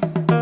วั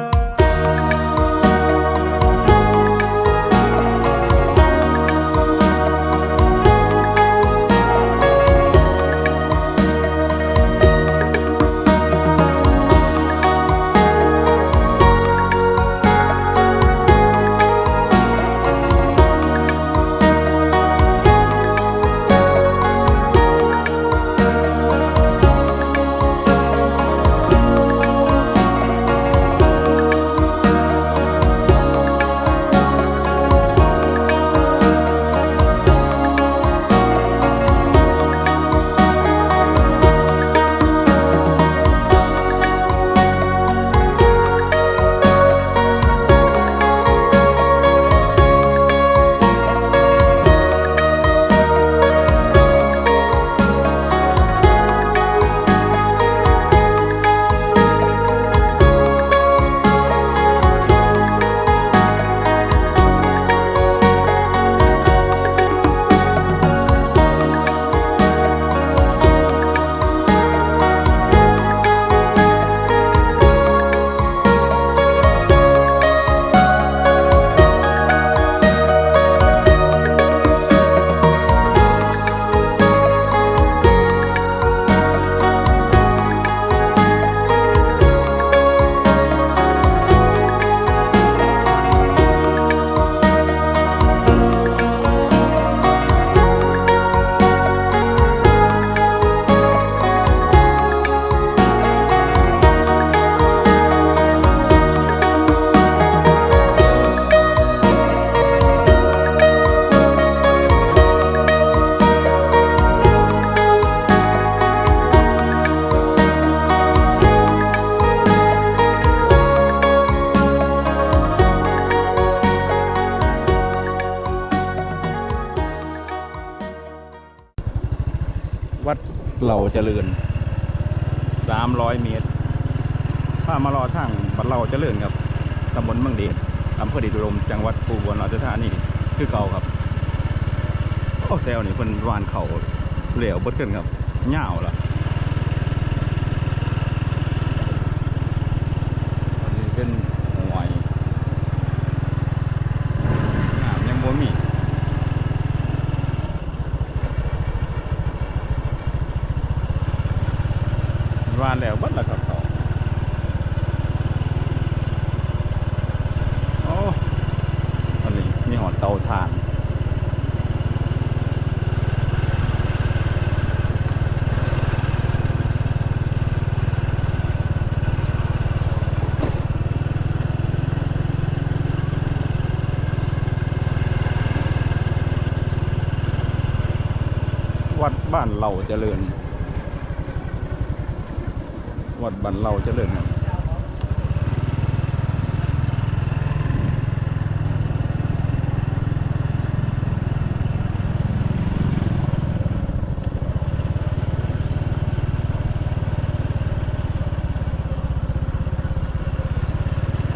เจริญสามร้อยเมตรถ้ามารอทางบัดเหล่าเจริญครับตำบลเมืองเดชอำเภอดชอุดมจังหวัดอุบลราชธานีคือเก่าครับโอ้แซวนี่เพิ่นวานเขาเหลวบดขึ้นครับเหง่าวล่ะเป็นหวยงามยังบ่มี วานแล้วบัดละครับเขาโอ้ตอนนี้มีหอดเตาถ่าน วัด บ้านเราเจริญ วัดบ้านเราเจริญครับ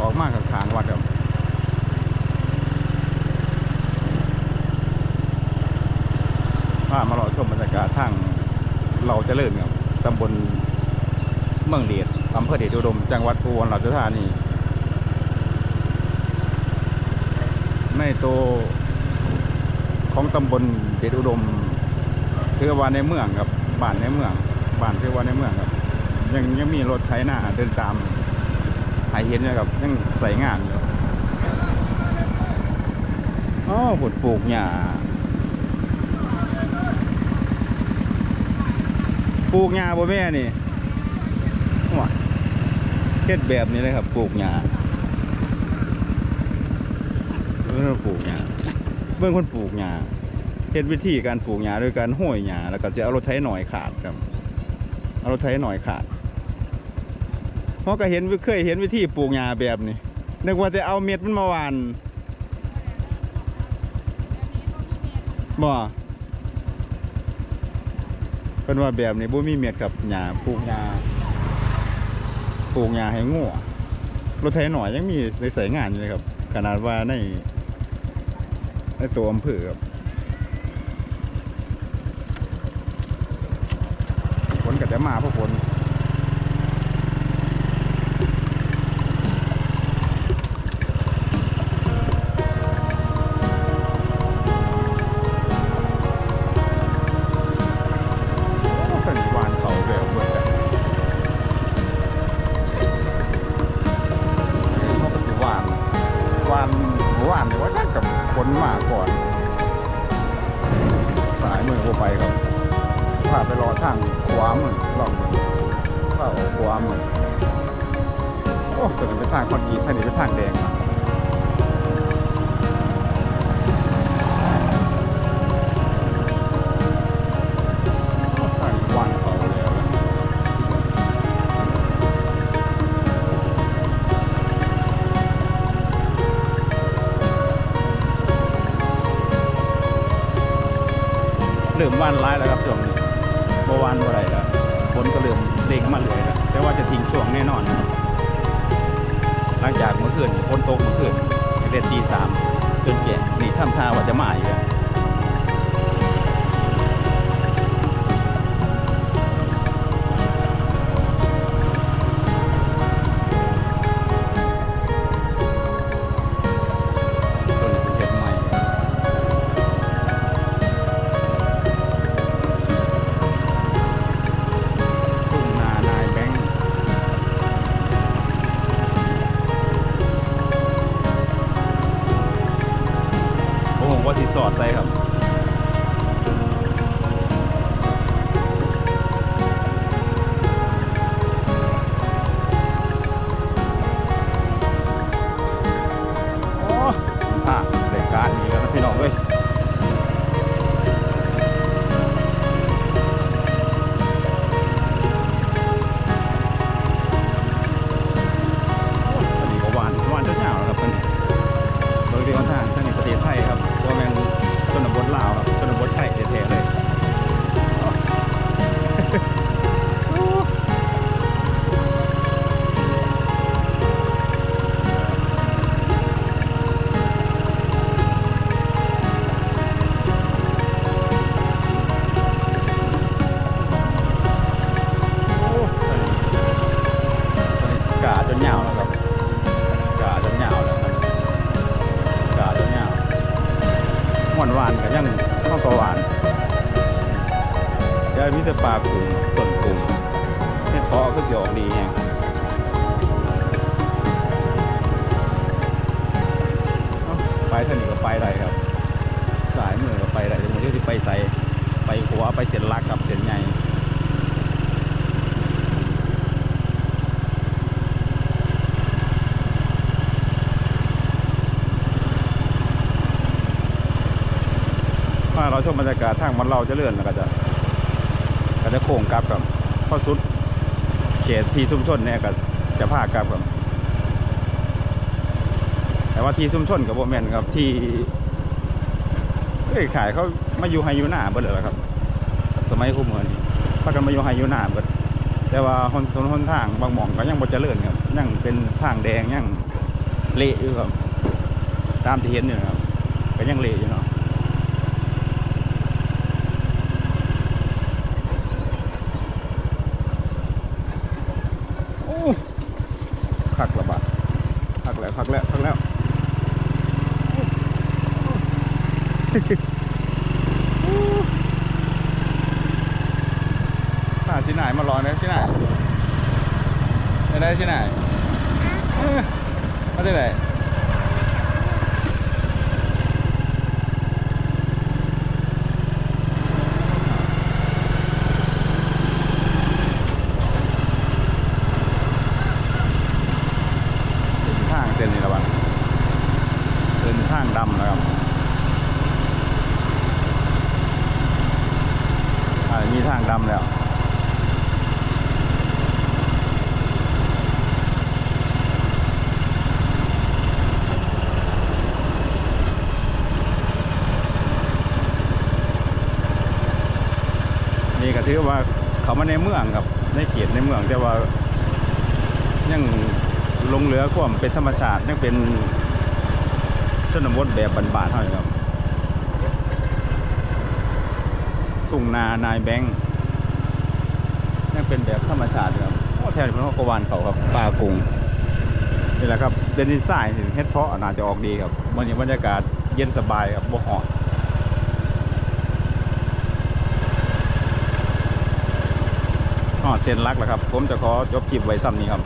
ออกมากข้างวัดครับพามารอชมบรรยา กาศทางเราจะเจริญครับตำบลเมืองเดชอำเภอเดชอุดม จังหวัดอุบลราชธานีในตัวของตำบลเดชอุดมคือว่าในเมืองครับบ้านในเมืองบ้านคือว่าในเมืองครับ ยังยังมีรถไถนาเดินตามหายเห็นนะครับยังใส่งานอยู่อ๋อผลปลูกหญ้า ปลูกหญ้าบ่แม่นี่ว้าเฮ็ดแบบนี้เลยครับปลูกหญ้าเบิ่งปลูกหญ้าเบิ่งคนปลูกหญ้าเฮ็ดวิธีการปลูกหญ้าโดยการห้อยหญ้าแล้วก็สิเอารถไถหน่อยขาดครับ เอารถไถหน่อยขาดเพราะก็เห็นเคยเห็นวิธีปลูกหญ้าแบบนี้นึกว่าจะเอาเม็ดมันมาหว่านบ่ พิ่นว่าแบบนี้บ่มีเม็ดครับหญ้าปลูกหญ้าปลูกหญ้าให้งัวรถไถหน่อยยังมีในสายงานอยู่เลยครับ ขนาดว่าในในตัวอำเภอครับฝนก็จะมาเพราะฝน ทางขวามันลองเข้าขวามือโอ้ตัวนี้เป็นทางคอนกรีตทางนี้เป็นทางแดงครับข้างวางเขาเลยอะเริ่มวานร้ายแล้วครับช่วงนี้เมื่ อวานบ่ไรแล้วฝนก็เริ่มเร่งมาเลยแล้วแต่ว่าจะทิ้งช่วงแน่นอนนะครับหลังจากเมื่อคืนฝนตกเมื่อคืนตั้งแต่ตีสามจนแก่นี่ทำท่าว่าจะมาอีกแล้ว มิตรปลากุ้งต้นกุ้งเห็ดเพาะคือสิออกดีแฮงเอ้าไปเท่านี้ก็ไปได้ครับ สายมือก็ไปได้แต่ผมที่ไปใส่ไปหัวไปเสียนลักกับเสียนใหญ่ถ้าเราชมบรรยากาศทางมันเราจะเลื่อนแล้วก็จะ ก็จะโค้งกลับครับพอสุดเขตที่ชุมชนเนี่ยก็จะพากลับครับแต่ว่าที่ชุมชนกับโบแมนครับที่เอ้ยขายเขามาอยู่ไฮยูหน้าเบิดเลยละครับ สมัยคู่มือนี้พากันมาอยู่ไฮยูหน้าเบิดแต่ว่าหนถนนหนทางบางหม่องก็ยังบ่เจริญครับยังเป็นทางแดงยังเละอยู่ครับ ตามที่เห็นอยู่นะครับก็ยังเละอยู่เนาะ โอ้คักละบาด คักแล้วพักแล้วคักแล้วข้าชิไหนมารอนะชิไหนไปได้ชิไหนมาที่ไหนทางเส้นนี้ละวัน เป็นทางดำนะครับมีทางดำแล้วนี่ก็ถือว่าเขามาในเมืองครับในเขตในเมืองแต่ว่ายังลงเหลือความเป็นธรรมชาติยังเป็น ชนบทแบบบานๆเท่านั้นครับทุ่งนานายแบงค์ยังเป็นแบบธรรมชาติครับโอ้แถวนี้เป็นว่ากวานเขาครับป่ากุ้งนี่แหละครับเดนนิสไซน์เฮ็ดเพาะน่าจะออกดีครับวันนี้บรรยากาศเย็นสบายครับบ่ฮ้อนอ๋อเซนรักแล้วครับ ผมจะขอจบคลิปไว้ซ้ำนี้ครับ